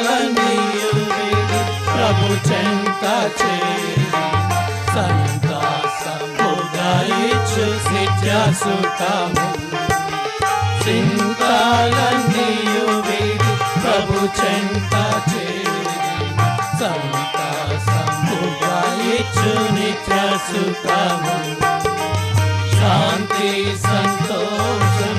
కాలనీయుని ప్రభు చెంత చేరి సంత సముదాయిచు సిద్ధ్యాసుతాము చింతాలనీయుని ప్రభు చెంత చేరి సంత సముదాయిచు నిత్యసుతాము శాంతి సంతోషం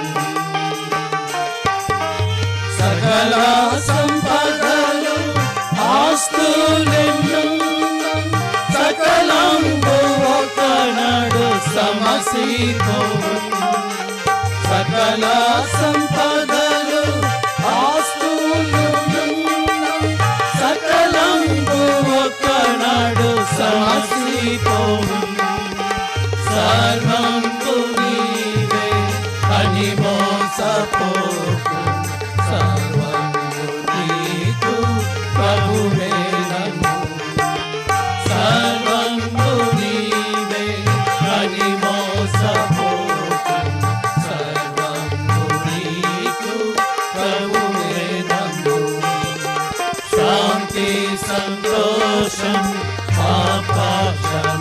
మసీదు సకల సంపదలు ఆ సంతోషం ఆకాశం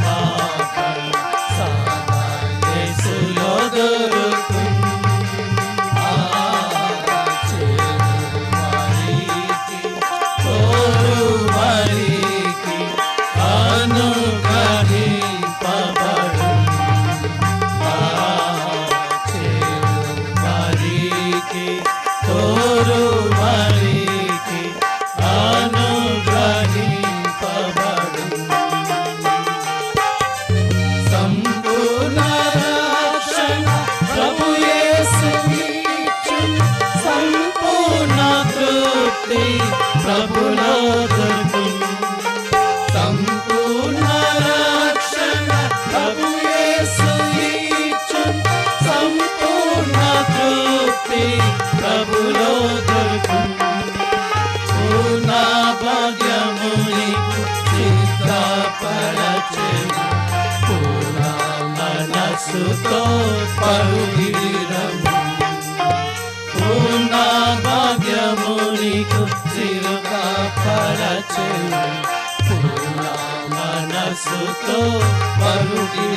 सुतो परुगिरिरम् पूर्णा भाग्यमुनिकु चिरुका परचु पूर्णा मनसुतो परुगिरि